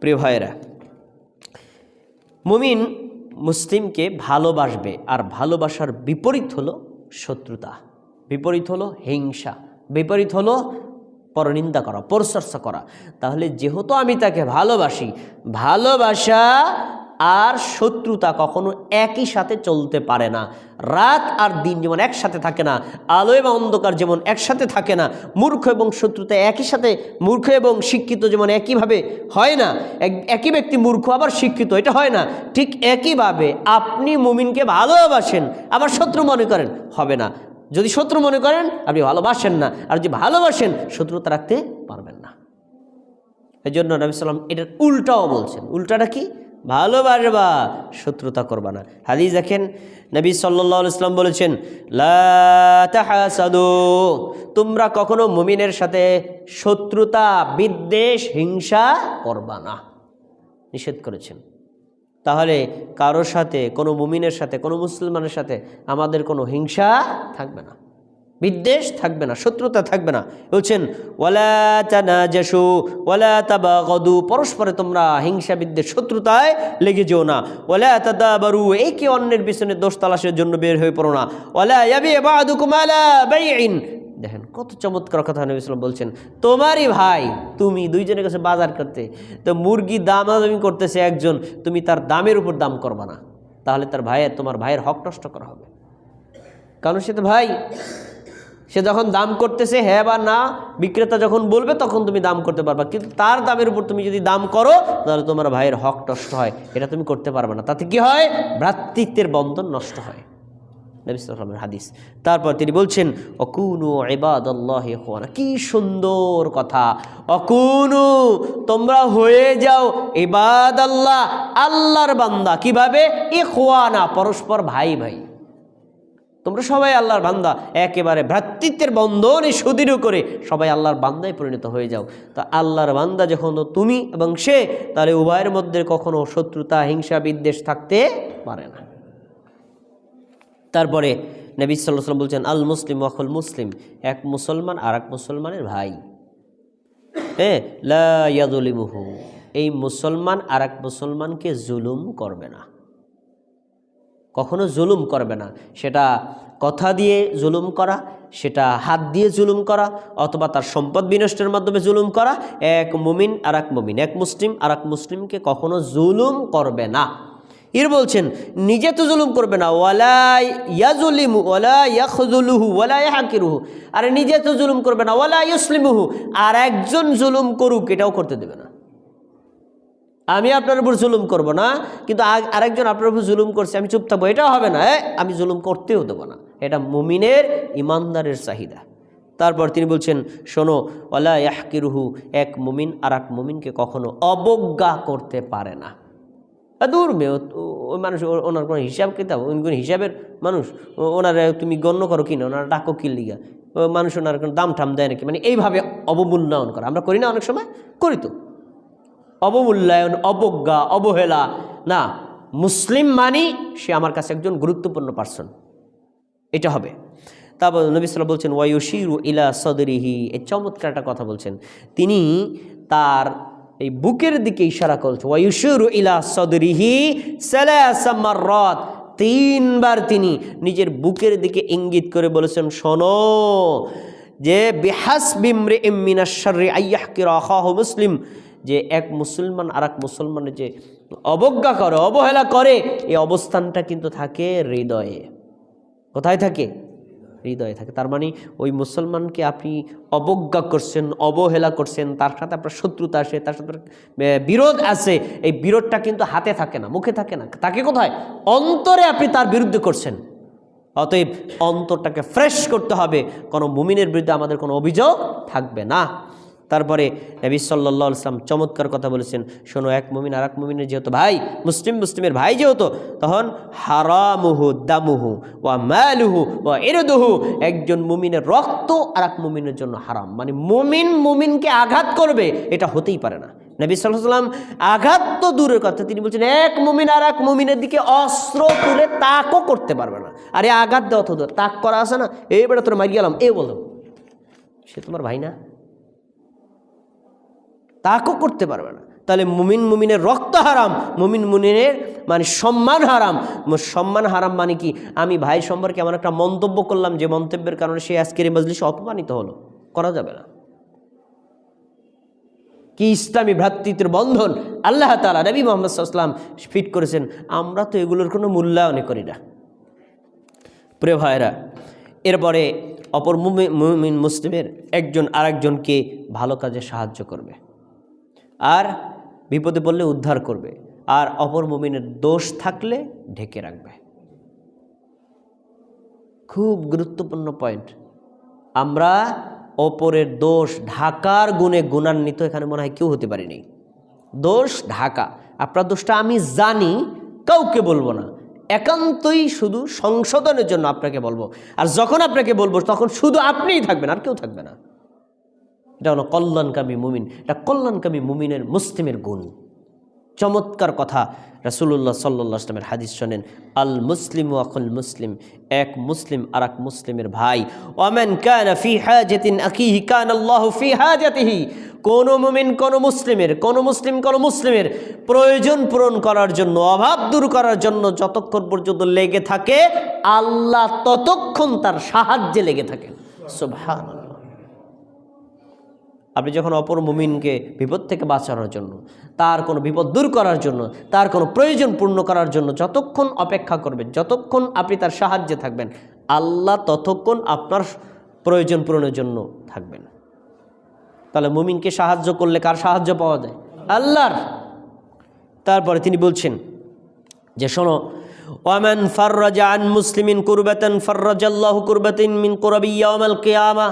প্রিয় ভাইয়েরা, মুমিন মুসলিমকে ভালোবাসবে আর ভালোবাসার বিপরীত হলো শত্রুতা, বিপরীত হলো হিংসা, বিপরীত হলো পরনিন্দা করা পরচর্চা করা। তাহলে যেহেতু আমি তাকে ভালোবাসি, ভালোবাসা আর শত্রুতা কখনো একই সাথে চলতে পারে না। রাত আর দিন যেমন একসাথে থাকে না, আলো এবং অন্ধকার যেমন একসাথে থাকে না, মূর্খ এবং শত্রুতা একই সাথে, মূর্খ এবং শিক্ষিত যেমন একইভাবে হয় না। এক- একই ব্যক্তি মূর্খ, আবার শিক্ষিত, এটা হয় না। ঠিক একইভাবে আপনি মুমিনকে ভালোবাসেন, আবার শত্রু মনে করেন, হবে না। যদি শত্রু মনে করেন, আপনি ভালোবাসেন না, আর যদি ভালোবাসেন, শত্রুতা রাখতে পারবেন না। এই জন্য নবী সাল্লাম এটার উল্টাও বলছেন। উল্টাটা কি? ভালোবাসবা শত্রুতা করবা না। হাদিস দেখেন, নবী সাল্লাহ ইসলাম বলেছেন, লা তাহাসাদু তোমরা কখনো মুমিনের সাথে শত্রুতা, বিদ্বেষ, হিংসা করবা না। নিষেধ করেছেন। তাহলে কারোর সাথে, কোনো মুমিনের সাথে, কোনো মুসলমানের সাথে আমাদের কোনো হিংসা থাকবে না। বিদ্বেষ থাকবে না, শত্রুতা থাকবে না। বলছেন, ওয়ালা তানাজাসু ওয়ালা তাবাগাদু পরস্পরে তোমরা হিংসা, বিদ্বেষ, শত্রুতায় লেগে যেও না। ওয়ালা তাদাবারু একে অন্যের পিছনে দোষ তালাশের জন্য বের হয়ে পড়ো না। ওয়ালা বাইইন দেখেন কত চমৎকার কথা নবী ইসলাম বলছেন। তোমারই ভাই, তুমি দুইজনের কাছে বাজার করতে, তো মুরগি দামাদামি করতেছে একজন, তুমি তার দামের উপর দাম করবা না। তাহলে তার ভাইয়ের, তোমার ভাইয়ের হক নষ্ট করা হবে। কারণ সে তো ভাই সে যখন দাম করতেছে হ্যাঁ বা না, বিক্রেতা যখন বলবে, তখন তুমি দাম করতে পারবা। কিন্তু তার দামের উপর তুমি যদি দাম করো, তাহলে তোমার ভাইয়ের হক নষ্ট হয়। এটা তুমি করতে পারবে না। তাতে কি হয়? ভ্রাতৃত্বের বন্ধন নষ্ট হয়। নবী সাল্লামের হাদিস। তারপর তিনি বলছেন, অকুনু ইবাদাল্লাহ ইখওয়ানা। কি সুন্দর কথা। অকুনু, তোমরা হয়ে যাও এবাদ আল্লাহ আল্লাহর বান্দা। কীভাবে? ইখওয়ানা, পরস্পর ভাই ভাই তোমরা সবাই আল্লাহর বান্দা। একেবারে ভ্রাতৃত্বের বন্ধনে সুদৃঢ় করে সবাই আল্লাহর বান্দায় পরিণত হয়ে যাও। তা আল্লাহর বান্দা যখন তুমি এবং সে, তাহলে উভয়ের মধ্যে কখনো শত্রুতা, হিংসা, বিদ্বেষ থাকতে পারে না। তারপরে নবী সাল্লাম বলছেন, আল মুসলিম ওয়াকুল মুসলিম। এক মুসলমান আর এক মুসলমানের ভাই। হ্যাঁ লা ইয়াদুলিমুহু এই মুসলমান আর এক মুসলমানকে জুলুম করবে না। কখনো জুলুম করবে না। সেটা কথা দিয়ে জুলুম করা, সেটা হাত দিয়ে জুলুম করা, অথবা তার সম্পদ বিনষ্টের মাধ্যমে জুলুম করা, এক মুমিন আর এক মুমিন, এক মুসলিম আর এক মুসলিমকে কখনো জুলুম করবে না। এর বলছেন, নিজে তো জুলুম করবে না। ওয়ালা ইয়াজুলিমু, ওয়ালা ইয়াখজুলুহু, ওয়ালা আর নিজে তো জুলুম করবে না। ওয়ালা ইউসলিমুহু আর একজন জুলুম করুক, এটাও করতে দেবে না। আমি আপনার উপর জুলুম করব না, কিন্তু আরেকজন আপনার উপর জুলুম করছে, আমি চুপ থাকব, এটাও হবে না আমি জুলুম করতেও দেবো না। এটা মুমিনের ইমানদারের চাহিদা। তারপর তিনি বলছেন, শোনো ওলা ইয়াহকিরুহু, এক মুমিন আর এক মুমিনকে কখনো অবজ্ঞা করতে পারে না। দূর মেয়ে ওই মানুষ ওনার কোনো হিসাব কিতাব, উনি কোনো হিসাবের মানুষ ওনারা তুমি গণ্য করো কিনা ওনারা ডাকো কি লিগা? মানুষ ওনার কোনো দাম ঠাম দেয় নাকি? মানে এইভাবে অবমূল্যায়ন করা। আমরা করি না অনেক সময়? করি তো। অবমূল্যায়ন, অবজ্ঞা, অবহেলা। না, মুসলিম মানি সে আমার কাছে একজন গুরুত্বপূর্ণ পার্সন এটা হবে। তারপর নবী সাল্লাম বলছেন, ওয়ায়ুশিরু ইলা সদরিহি। এই চমৎকার একটা কথা বলছেন। তিনি তার এই বুকের দিকে ইশারা করছে ওয়ায়ুশিরু ইলা সদরিহি সালাসামাররাত তিনবার তিনি নিজের বুকের দিকে ইঙ্গিত করে বলেছেন, শোনো যে বেহাস বিমরে এমিনাশারি আয়াহকে রাখাহ মুসলিম। যে এক মুসলমান আর এক মুসলমানের যে অবজ্ঞা করে, অবহেলা করে, এই অবস্থানটা কিন্তু থাকে হৃদয়ে। কোথায় থাকে? হৃদয়ে থাকে। তার মানে ওই মুসলমানকে আপনি অবজ্ঞা করছেন, অবহেলা করছেন, তার সাথে আপনার শত্রুতা আসে, তার সাথে বিরোধ আছে, এই বিরোধটা কিন্তু হাতে থাকে না, মুখে থাকে না। তাকে কোথায়? অন্তরে আপনি তার বিরুদ্ধে করছেন। অতএব অন্তরটাকে ফ্রেশ করতে হবে। কোনো মুমিনের বিরুদ্ধে আমাদের কোনো অভিযোগ থাকবে না। তারপরে নবী সাল্লাহ ইসলাম চমৎকার কথা বলেছেন, শোনো, এক মুমিন আর এক মুমিনের যেহেতু ভাই, মুসলিম মুসলিমের ভাই যেহেতু, তখন হারামুহু, দামুহু, ওয়া মালুহু, ওয়া ইরদুহু, একজন মুমিনের রক্ত আর এক মুমিনের জন্য হারাম। মানে মুমিন মুমিনকে আঘাত করবে, এটা হতেই পারে না। নবী সাল্লাম আঘাত তো দূরের কথা, তিনি বলছেন, এক মুমিন আর এক মুমিনের দিকে অস্ত্র তুলে তাকও করতে পারবে না। আরে আঘাত দেওয়া তো তাক করা আছে না? এই বেটা তোর মারি গেলাম, এ বলো। সে তোমার ভাই না? তাকও করতে পারবে না। তাহলে মুমিন মুমিনের রক্ত হারাম, মুমিন মুমিনের মানে সম্মান হারাম। সম্মান হারাম মানে কি? আমি ভাই সম্পর্কে এমন একটা মন্তব্য করলাম যে মন্তব্যের কারণে সে আজকের এই মজলিসে অপমানিত হলো। করা যাবে না। কি ইসলামী ভ্রাতৃত্বের বন্ধন? আল্লাহ তালা নবী মোহাম্মদ সাল্লাম ফিট করেছেন। আমরা তো এগুলোর কোনো মূল্যায়নই করি না। প্রিয় ভাইরা এরপরে অপর মুমি- মুমিন মুসলিমের একজন আরেকজনকে ভালো কাজে সাহায্য করবে। আর বিপদে পড়লে উদ্ধার করবে। আর অপর মুমিনের দোষ থাকলে ঢেকে রাখবে। খুব গুরুত্বপূর্ণ পয়েন্ট আমরা অপরের দোষ ঢাকার গুণে গুণান্বিত এখানে মনে হয় কেউ হতে পারিনি। দোষ ঢাকা। আপনার দোষটা আমি জানি, কাউকে বলব না। একান্তই শুধু সংশোধনের জন্য আপনাকে বলব। আর যখন আপনাকে বলব, তখন শুধু আপনিই থাকবেন, আর কেউ থাকবে না। এটা হলো কল্যাণকামী মুমিন। এটা কল্যাণকামী মুমিনের মুসলিমের গুণ। চমৎকার কথা রাসুল্লাহ সাল্লাহ আসলামের হাদিস শোনেন, আল মুসলিম ওয়াকুল মুসলিম, এক মুসলিম আর এক মুসলিমের ভাই। ওয়ামেন কান ফি হাজাতিন আকিহি কান মুমিন কোন মুসলিমের, কোন মুসলিম কোন মুসলিমের প্রয়োজন পূরণ করার জন্য, অভাব দূর করার জন্য যতক্ষণ পর্যন্ত লেগে থাকে, আল্লাহ ততক্ষণ তার সাহায্যে লেগে থাকেন। সুবহানাল্লাহ। আপনি যখন অপর মুমিনকে বিপদ থেকে বাঁচানোর জন্য, তার কোনো বিপদ দূর করার জন্য, তার কোনো প্রয়োজন পূর্ণ করার জন্য যতক্ষণ অপেক্ষা করবেন, যতক্ষণ আপনি তার সাহায্যে থাকবেন, আল্লাহ ততক্ষণ আপনার প্রয়োজন পূরণের জন্য থাকবেন। তাহলে মুমিনকে সাহায্য করলে কার সাহায্য পাওয়া যায়? আল্লাহর। তারপরে তিনি বলছেন যে, শোনো, ওয়ামান ফাররাজা আন মুসলিমিন কুরবাতান ফাররাজাল্লাহু কুরবাতিন মিন কুরাবি কিয়ামা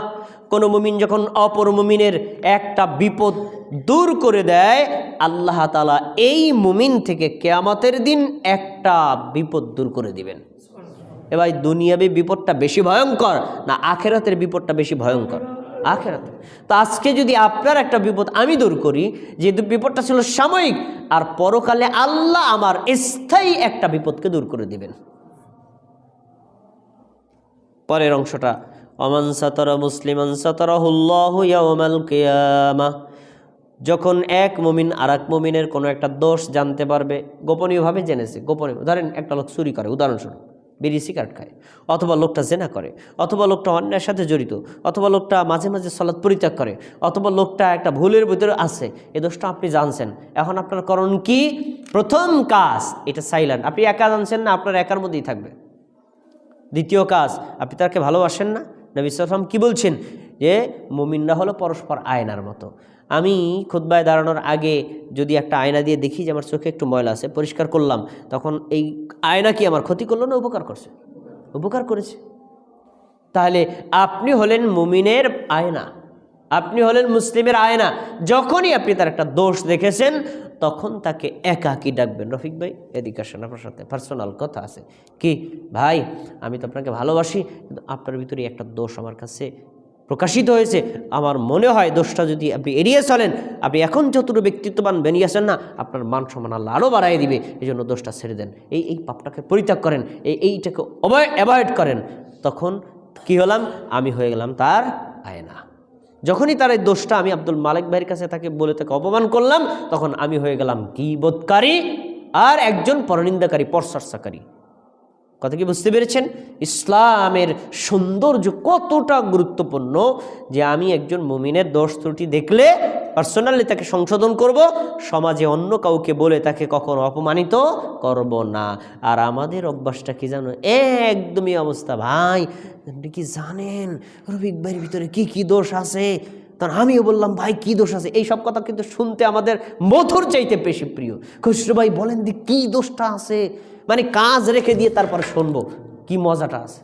কোন মুমিন যখন অপর মুমিনের একটা বিপদ দূর করে দেয়, আল্লাহ তাআলা এই মুমিন থেকে কেয়ামতের দিন একটা বিপদ দূর করে দিবেন। এবার দুনিয়াবি বিপদটা বেশি ভয়ঙ্কর না আখেরাতের বিপদটা বেশি ভয়ঙ্কর? আখেরাতে তো আজকে যদি আপনার একটা বিপদ আমি দূর করি, যে বিপদটা ছিল সাময়িক, আর পরকালে আল্লাহ আমার স্থায়ী একটা বিপদকে দূর করে দিবেন। পরের অংশটা অমান সাতর মুসলিমান সাতরাহুল্লাহুয়াল কেয়ামা। যখন এক মুমিন আর এক মুমিনের কোনো একটা দোষ জানতে পারবে, গোপনীয়ভাবে জেনেছে, গোপনীয়। ধরেন একটা লোক চুরি করে, উদাহরণস্বরূপ, বিড়ি, সিগারেট খায়, অথবা লোকটা জেনা করে, অথবা লোকটা অন্যায়ের সাথে জড়িত, অথবা লোকটা মাঝে মাঝে সলাৎ পরিত্যাগ করে, অথবা লোকটা একটা ভুলের ভিতরে আছে, এ দোষটা আপনি জানছেন। এখন আপনার করণ কি? প্রথম কাজ, এটা সাইলেন্ট আপনি একা জানছেন না, আপনার একার মধ্যেই থাকবে। দ্বিতীয় কাজ, আপনি তাকে ভালোবাসেন না নবী সালাম কি বলছেন? যে মুমিনরা হলো পরস্পর আয়নার মতো। আমি খুদ্বায় দাঁড়ানোর আগে যদি একটা আয়না দিয়ে দেখি যে আমার চোখে একটু ময়লা আছে, পরিষ্কার করলাম, তখন এই আয়না কি আমার ক্ষতি করল না উপকার করছে? উপকার করেছে। তাহলে আপনি হলেন মুমিনের আয়না, আপনি হলেন মুসলিমের আয়না। যখনই আপনি তার একটা দোষ দেখেছেন তখন তাকে একাকি ডাকবেন? রফিক ভাই, এদিকে আসেন, আপনার সাথে পার্সোনাল কথা আছে। কি? ভাই, আমি তো আপনাকে ভালোবাসি, কিন্তু আপনার ভিতরে একটা দোষ আমার কাছে প্রকাশিত হয়েছে। আমার মনে হয় দোষটা যদি আপনি এড়িয়ে চলেন, আপনি এখন যতটুকু ব্যক্তিত্ববান বেরিয়ে আসেন না, আপনার মান সম্মান আল্লাহ আরও বাড়াই দিবে। এই জন্য দোষটা ছেড়ে দেন। এই এই পাপটাকে পরিত্যাগ করেন, এই, এইটাকে অ্যাভয়েড করেন। তখন কি হলাম? আমি হয়ে গেলাম তার আয়না। যখনই তার এই দোষটা আমি আব্দুল মালিক ভাইয়ের কাছে তাকে বলে তাকে অপমান করলাম, তখন আমি হয়ে গেলাম কি বোধকারী আর একজন পরনিন্দাকারী পরচর্চাকারী কথা কি বুঝতে পেরেছেন? ইসলামের সৌন্দর্য কতটা গুরুত্বপূর্ণ যে আমি একজন মুমিনের দোষ ত্রুটি দেখলে পার্সোনালি তাকে সংশোধন করব, সমাজে অন্য কাউকে বলে তাকে কখনো অপমানিত করব না। আর আমাদের অভ্যাসটা কি জানো? একদমই অবস্থা, ভাই, আপনি কি জানেন? রবিক ভাইয়ের ভিতরে কি কি দোষ আছে? তখন আমিও বললাম, ভাই, কি দোষ আছে? এই সব কথা কিন্তু শুনতে আমাদের মধুর চাইতে বেশি প্রিয়। খুশরু ভাই বলেন দি কি দোষটা আছে? মানে কাজ রেখে দিয়ে তারপর শুনব। কি মজাটা আছে?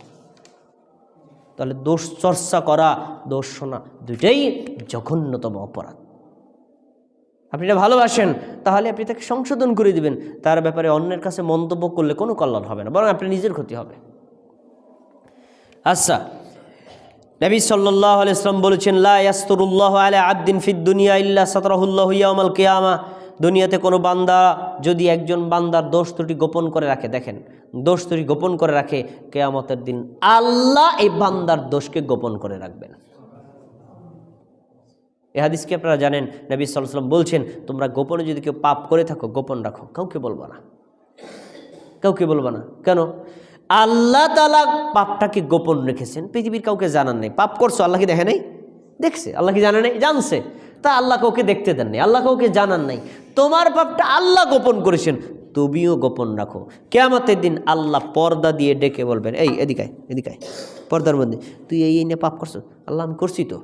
তাহলে দোষ চর্চা করা, দোষ শোনা দুইটাই জঘন্যতম অপরাধ। আপনি এটা ভালোবাসেন, তাহলে আপনি তাকে সংশোধন করে দিবেন। তার ব্যাপারে অন্যের কাছে মন্তব্য করলে কোনো কল্যাণ হবে না, বরং আপনি নিজের ক্ষতি হবে। আচ্ছা নবী সাল্লাহ ইসলাম বলেছেন, লা ইয়াস্তুরুল্লাহ আলা আদ্দিন ফিদ দুনিয়া ইল্লা সাতরাহুল্লাহ ইয়ামাল কিয়ামা। দুনিয়াতে কোনো বান্দা যদি একজন বান্দার দোষ ত্রুটি গোপন করে রাখে, দেখেন, দোষ ত্রুটি গোপন করে রাখে, কেয়ামতের দিন আল্লাহ এই বান্দার দোষকে গোপন করে রাখবেন। এ হাদিসকে আপনারা জানেন, নবী সাল্লাম বলছেন, তোমরা গোপনে যদি কেউ পাপ করে থাকো, গোপন রাখো। কাউকে বলব না। কাউকে বলব না। কেন? আল্লাহ তালা পাপটাকে গোপন রেখেছেন। পৃথিবীর কাউকে জানান নেই। পাপ করছ, আল্লাহ কি দেখে নেই? দেখছে। আল্লাহ কি জানে নেই? জানছে। তা আল্লাহ কাউকে দেখতে দেন নাই, আল্লাহ কাউকে জানান নাই। তোমার পাপটা আল্লাহ গোপন করেছেন, তুমিও গোপন রাখো। কেয়ামতের দিন আল্লাহ পর্দা দিয়ে ডেকে বলবেন, এই এদিকায় এদিকায় পর্দার মধ্যে, তুই এই নিয়ে পাপ করছ? আল্লাহ, আমি করছি তো।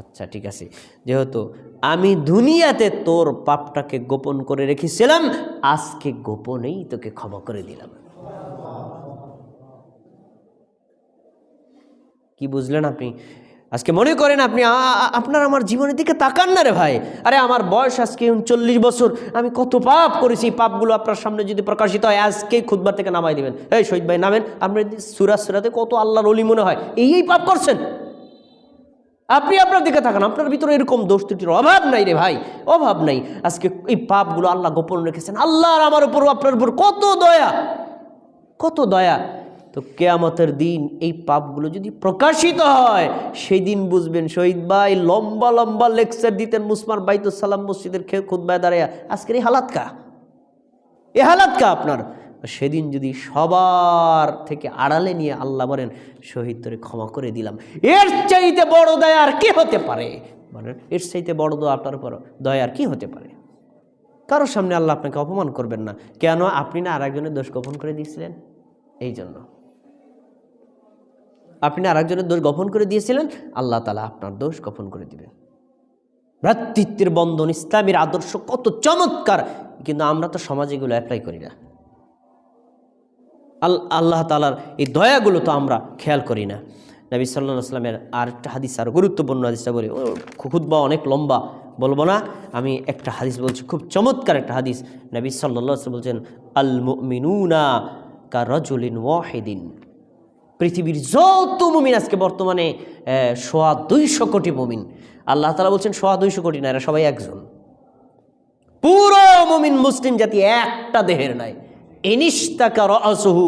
আচ্ছা ঠিক আছে। যেহেতু আমি দুনিয়াতে তোর পাপটাকে গোপন করে রেখেছিলাম, আজকে গোপনেই তোকে ক্ষমা করে দিলাম। কি বুঝলেন আপনি? আজকে মনে করেন আপনি আপনার আমার জীবনের দিকে তাকান না রে ভাই। আরে আমার বয়স আজকে উনচল্লিশ বছর, আমি কত পাপ করেছি পাপগুলো আপনার সামনে যদি প্রকাশিত হয়, আজকেই খুদবার থেকে নামাই দিবেন। এই শহীদ ভাই, নামেন আপনি সুরা, সুরাতে কত আল্লাহর অলি মনে হয়, এই এই পাপ করছেন। আপনি আপনার দিকে থাকান আপনার ভিতরে এরকম দোষ ত্রুটির অভাব নাই রে ভাই, অভাব নাই। আজকে এই পাপগুলো আল্লাহ গোপন রেখেছেন, আল্লাহর আমার উপর আপনার উপর কত দয়া কত দয়া। তো কেয়ামতের দিন এই পাপগুলো যদি প্রকাশিত হয় সেই দিন বুঝবেন শহীদ ভাই লম্বা লম্বা লেকচার দিতেন মুসমান বাইতুল সালাম মসজিদের খুদ্ায় দাঁড়ায় আজকের এই হালাত কা? এ হালাত কা আপনার? সেদিন যদি সবার থেকে আড়ালে নিয়ে আল্লাহ বলেন, শহীদ, তোরে ক্ষমা করে দিলাম। এর চাইতে বড় দয়া আর কি হতে পারে? বলেন, এর চাইতে বড় দয়া আপনার উপর, দয়া আর কি হতে পারে? কারোর সামনে আল্লাহ আপনাকে অপমান করবেন না। কেন? আপনি না আরেকজনের দোষ গোপন করে দিয়েছিলেন? এই জন্য। আপনি আরেকজনের দোষ গোপন করে দিয়েছিলেন, আল্লাহ তালা আপনার দোষ গোপন করে দিবেন। ভ্রাতৃত্বের বন্ধন, ইসলামের আদর্শ কত চমৎকার, কিন্তু আমরা তো সমাজে এগুলো অ্যাপ্লাই করি না। আল আল্লাহ তালার এই দয়াগুলো তো আমরা খেয়াল করি না। নবী সাল্লাহ আসলামের আরেকটা হাদিস, আর গুরুত্বপূর্ণ হাদিসটা বলি। ও খুদ্া অনেক লম্বা, বলব না। আমি একটা হাদিস বলছি, খুব চমৎকার একটা হাদিস। নবী সাল্লাহ বলছেন আল মিনুনা কা রজুলিন ওয়াহিদিন। পৃথিবীর যত মুমিন আজকে বর্তমানে সোয়া দুইশো কোটি মুমিন। আল্লাহ তালা বলছেন, সোয়া দুইশো কোটি না, এরা সবাই একজন। পুরো মুমিন মুসলিম জাতি একটা দেহের নাই। ইনিস্তাকা রসহু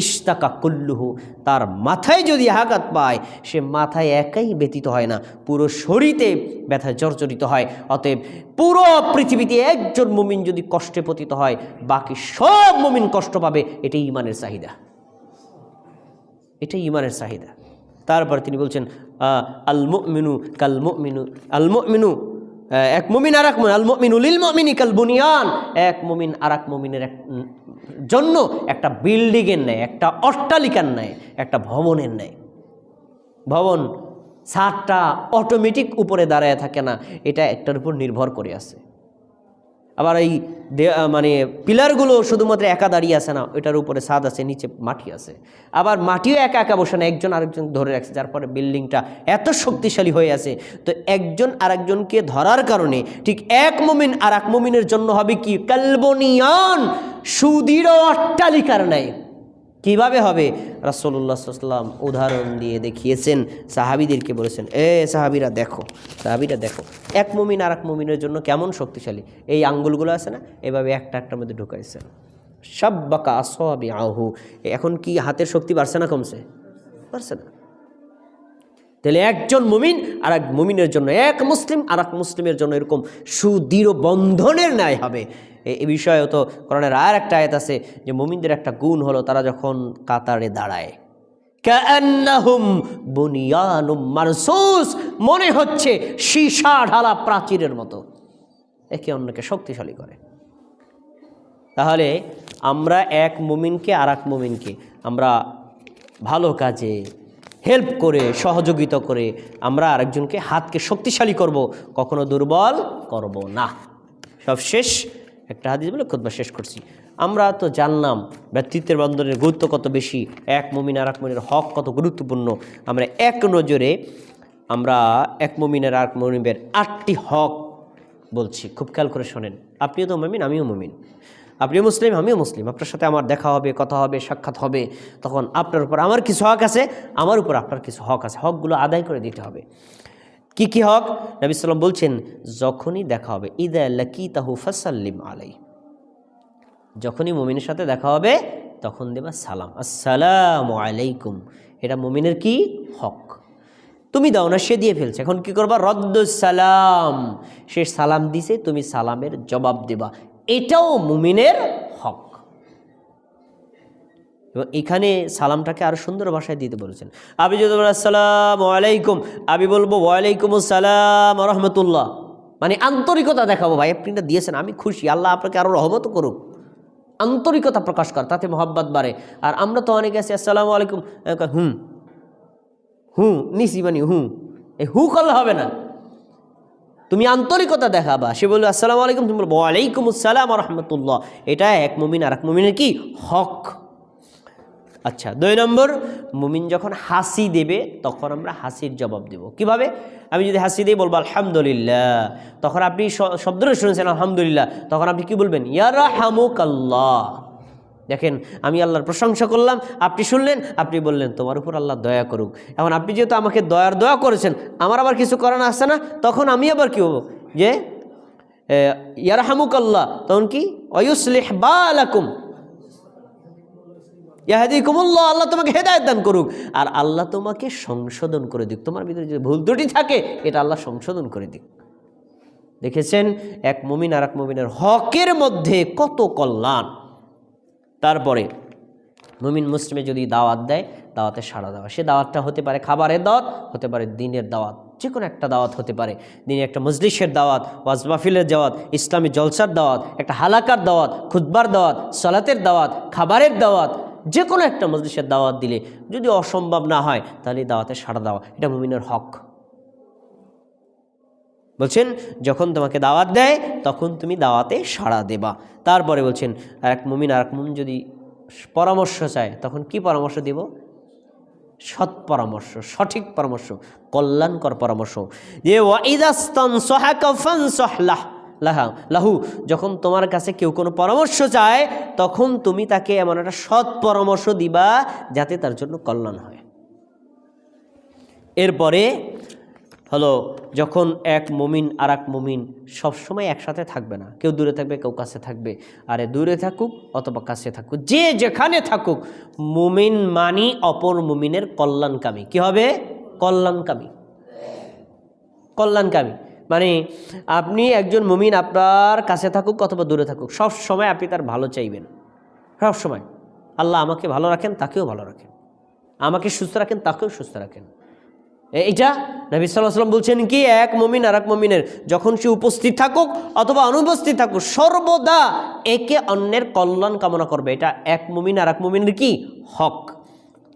ইস্তাকা কুল্লুহু। তার মাথায় যদি আঘাত পায়, সে মাথায় একাই ব্যতীত হয় না। পুরো শরীরে ব্যথায় জর্জরিত হয়। অতএব পুরো পৃথিবীতে একজন মুমিন যদি কষ্টে পতিত হয়, বাকি সব মুমিন কষ্ট পাবে, এটাই ইমানের চাহিদা। এটাই ইমানের চাহিদা। তারপর তিনি বলছেন আহ, আল মুমিনু কাল মুমিনু আল মুমিনু এক মমিন আর এক মুমিন আল মুমিনু কাল বুনিয়ান এক মমিন আর এক মুমিনের এক জন্য একটা বিল্ডিংয়ের ন্যায় একটা অট্টালিকার ন্যায় একটা ভবনের ন্যায়। ভবন ছাদটা অটোমেটিক উপরে দাঁড়ায় থাকে না এটা একটার উপর নির্ভর করে আছে। আবার এই মানে পিলারগুলো শুধুমাত্র একা দাঁড়িয়ে আছে না ওইটার উপরে ছাদ আছে, নিচে মাটি আছে। আবার মাটিও একা একা বসে না, একজন আরেকজন ধরে রাখছে, যার ফলে বিল্ডিংটা এত শক্তিশালী হয়ে আছে। তো একজন আরেকজনকে ধরার কারণে ঠিক এক মুমিন আর এক মুমিনের জন্য হবে কি? কালবনিয়ান সুদৃঢ় অট্টালিকার নেয় কীভাবে হবে? রাসল্লাহ সাল্লাম উদাহরণ দিয়ে দেখিয়েছেন, সাহাবিদেরকে বলেছেন, এ সাহাবিরা দেখো সাহাবিরা দেখো, এক মুমিন আর এক মুমিনের জন্য কেমন শক্তিশালী? এই আঙ্গুলগুলো আছে না, এভাবে একটা একটার মধ্যে ঢুকাইছেন সব বাকা আসবি আহু এখন কি হাতের শক্তি বাড়ছে না কমছে? বাড়ছে না। তাহলে একজন মুমিন আর এক মুমিনের জন্য, এক মুসলিম আর এক মুসলিমের জন্য এরকম সুদৃঢ় বন্ধনের ন্যায় হবে। এ- এ বিষয়ে তো কোরআনের আর একটা আয়াত আছে যে মুমিনদের একটা গুণ হলো তারা যখন কাতারে দাঁড়ায়। মনে হচ্ছে সীসা ঢালা প্রাচীরের মতো। একে অন্যকে শক্তিশালী করে। তাহলে আমরা এক মুমিনকে আর এক মুমিনকে আমরা ভালো কাজে হেল্প করে, সহযোগিতা করে আমরা আরেকজনকে হাতকে শক্তিশালী করব, কখনো দুর্বল করব না। সব শেষ একটা হাদিস বলে খুদবা শেষ করছি। আমরা তো জানলাম ব্যক্তিত্বের বন্ধনের গুরুত্ব কত বেশি, এক মমিন আর এক মুমিনের হক কত গুরুত্বপূর্ণ। আমরা এক নজরে, আমরা এক মুমিনের আর এক মুমিনের আটটি হক বলছি, খুব খেয়াল করে শোনেন। আপনিও তো মমিন, আমিও মমিন। আপনিও মুসলিম, আমিও মুসলিম। আপনার সাথে আমার দেখা হবে, কথা হবে, সাক্ষাৎ হবে, তখন আপনার উপর আমার কিছু হক আছে, আমার উপর আপনার কিছু হক আছে। হকগুলো আদায় করে দিতে হবে। কি কি হক? নবী সাল্লাম বলছেন, যখনই দেখা হবে, ইদা লাকি তাহু ফাসাল্লিম আলাই যখনই মুমিনের সাথে দেখা হবে, তখন দেবা সালাম। আসসালাম আলাইকুম। এটা মুমিনের কি? হক। তুমি দাও না, সে দিয়ে ফেলছে। এখন কি করবা? রদ্দ সালাম। সে সালাম দিছে, তুমি সালামের জবাব দেবা। এটাও মুমিনের হক। এবং এখানে সালামটাকে আরও সুন্দর ভাষায় দিতে বলেছেন। আমি যদি আসসালাম আলাইকুম। আমি বলব ওয়ালাইকুম আসসালাম রহমতুল্লাহ মানে আন্তরিকতা দেখাবো ভাই, আপনি এটা দিয়েছেন, আমি খুশি, আল্লাহ আপনাকে আরও রহমত করুক। আন্তরিকতা প্রকাশ কর, তাতে মহাব্বাত বাড়ে। আর আমরা তো অনেকে আছি, আসসালামু আলাইকুম। হুম। হুম নিসি মানে হুঁ এই হু করলে হবে না। তুমি আন্তরিকতা দেখাবা। সে বলবে আসসালামু আলাইকুম। তুমি বলব ওয়ালাইকুম আসসালাম রহমতুল্লাহ এটা এক মুমিন আর এক মুমিনের কি? হক। আচ্ছা দুই নম্বর, মুমিন যখন হাসি দেবে, তখন আমরা হাসির জবাব দেব। কীভাবে? আমি যদি হাসি দিয়ে বলব, আলহামদুলিল্লাহ। তখন আপনি শব্দটা শুনেছেন, আলহামদুলিল্লাহ। তখন আপনি কি বলবেন? ইয়ারা হামুক আল্লাহ দেখেন, আমি আল্লাহর প্রশংসা করলাম, আপনি শুনলেন, আপনি বললেন, তোমার উপর আল্লাহ দয়া করুক। এখন আপনি যেহেতু আমাকে দয়ার দয়া করেছেন, আমার আবার কিছু করানো আসছে না? তখন আমি আবার কি বলব? যে ইয়ারহামুক আল্লাহ তখন কি? অয়ুসলিহ বালাকুম ইয়াহাদিকুমুল্লাহ, আল্লাহ তোমাকে হেদায়ত দান করুক। আর আল্লাহ তোমাকে সংশোধন করে দিক। তোমার ভিতরে যে ভুল ত্রুটি থাকে, এটা আল্লাহ সংশোধন করে দিক। দেখেছেন? এক মুমিন আর এক মুমিনের হকের মধ্যে কত কল্যাণ। তারপরে মুমিন মুসলিমে যদি দাওয়াত দেয়, দাওয়াতে সাড়া দেওয়া। সে দাওয়াতটা হতে পারে খাবারের দাওয়াত, হতে পারে দিনের দাওয়াত। যে কোনো একটা দাওয়াত হতে পারে। দিনে একটা মজলিসের দাওয়াত, ওয়াজ মাহফিলের দাওয়াত, ইসলামী জলসার দাওয়াত, একটা হালাকার দাওয়াত, খুতবার দাওয়াত, সলাতের দাওয়াত, খাবারের দাওয়াত যে কোনো একটা মজলিসের দাওয়াত দিলে যদি অসম্ভব না হয়, তাহলে দাওয়াতে সাড়া দেওয়া, এটা মুমিনের হক। বলছেন, যখন তোমাকে দাওয়াত দেয়, তখন তুমি দাওয়াতে সাড়া দেবা। তারপরে বলছেন আর এক মুমিন আর এক মুমিন যদি পরামর্শ চায়, তখন কি পরামর্শ দিব? সৎ পরামর্শ, সঠিক পরামর্শ, কল্যাণকর পরামর্শ। ফানসহলাহ। লাহা, লাহু, যখন তোমার কাছে কেউ কোনো পরামর্শ চায়, তখন তুমি তাকে এমন একটা সৎ পরামর্শ দিবা যাতে তার জন্য কল্যাণ হয়। এরপরে হলো যখন এক মুমিন আর এক মুমিন সবসময় একসাথে থাকবে না, কেউ দূরে থাকবে, কেউ কাছে থাকবে, আরে দূরে থাকুক অথবা কাছে থাকুক, যে যেখানে থাকুক, মুমিন মানি অপর মুমিনের কল্যাণকামী। কি হবে? কল্যাণকামী। কল্যাণকামী। মানে আপনি একজন মুমিন আপনার কাছে থাকুক অথবা দূরে থাকুক, সব সময় আপনি তার ভালো চাইবেন। সব সময়। আল্লাহ আমাকে ভালো রাখেন, তাকেও ভালো রাখেন। আমাকে সুস্থ রাখেন, তাকেও সুস্থ রাখেন। এ- এটা নবী সাল্লাহ সাল্লাম বলছেন কি, এক মমিন আর এক মমিনের, যখন সে উপস্থিত থাকুক অথবা অনুপস্থিত থাকুক, সর্বদা একে অন্যের কল্যাণ কামনা করবে। এটা এক মমিন আর এক মুমিনের কি? হক।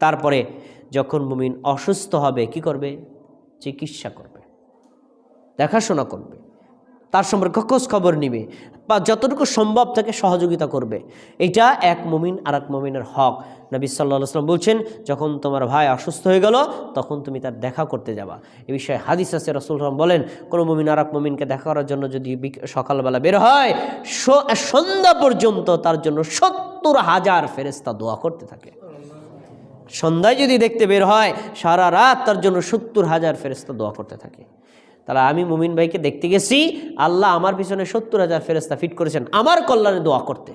তারপরে যখন মুমিন অসুস্থ হবে, কি করবে? চিকিৎসা করবে। দেখাশোনা করবে। তার সম্পর্কে খোঁজ খবর নিবে বা যতটুকু সম্ভব তাকে সহযোগিতা করবে। এটা এক মমিন আর এক মুমিনের হক। নবী সাল্লাহ সাল্লাম বলছেন, যখন তোমার ভাই অসুস্থ হয়ে গেল, তখন তুমি তার দেখা করতে যাবা। এ বিষয়ে হাদিস আছে, রসুল রহম বলেন, কোনো মমিন আর এক মুমিনকে দেখা করার জন্য যদি সকালবেলা বের হয় সন্ধ্যা পর্যন্ত তার জন্য সত্তর হাজার ফেরেস্তা দোয়া করতে থাকে। সন্ধ্যায় যদি দেখতে বের হয়, সারা রাত তার জন্য সত্তর হাজার ফেরেস্তা দোয়া করতে থাকে। তাহলে আমি মুমিন ভাইকে দেখতে গেছি, আল্লাহ আমার পিছনে সত্তর হাজার ফেরেস্তা ফিট করেছেন আমার কল্যাণে দোয়া করতে।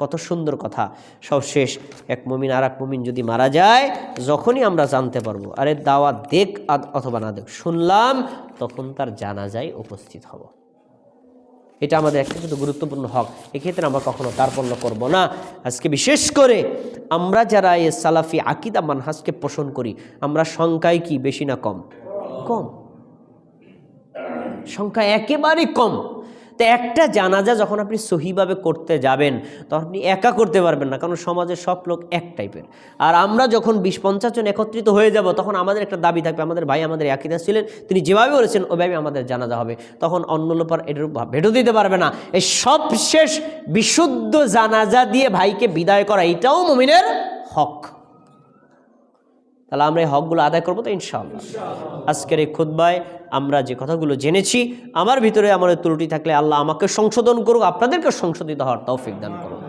কত সুন্দর কথা। সব শেষ এক মুমিন আর এক মুমিন যদি মারা যায়, যখনই আমরা জানতে পারব, আরে দাওয়া দেখ অথবা না দেখ, শুনলাম, তখন তার জানাজায় উপস্থিত হব। এটা আমাদের একটা কিন্তু গুরুত্বপূর্ণ হক। এক্ষেত্রে আমরা কখনো কার্পণ্য করব না। আজকে বিশেষ করে আমরা যারা এ সালাফি আকিদা মানহাজকে পোষণ করি, আমরা সংখ্যায় কি, বেশি না কম? কম। সংখ্যা একেবারে কম। তো একটা জানাজা যখন আপনি সহিভাবে করতে যাবেন, তখন আপনি একা করতে পারবেন না, কারণ সমাজের সব লোক এক টাইপের। আর আমরা যখন বিশ পঞ্চাশ জন একত্রিত হয়ে যাব, তখন আমাদের একটা দাবি থাকবে, আমাদের ভাই আমাদের একইদা ছিলেন, তিনি যেভাবে বলেছেন, ওইভাবে আমাদের জানাজা হবে। তখন অন্য লোপার এটার ভেটো দিতে পারবে না। এই সব শেষ বিশুদ্ধ জানাজা দিয়ে ভাইকে বিদায় করা, এটাও মমিনের হক। তাহলে আমরা এই হকগুলো আদায় করব তো ইনশাআল্লাহ। আজকের এই খুদ্বায় আমরা যে কথাগুলো জেনেছি আমার ভিতরে আমার ত্রুটি থাকলে আল্লাহ আমাকে সংশোধন করুক আপনাদেরকে সংশোধিত হওয়ার তৌফিক দান করুক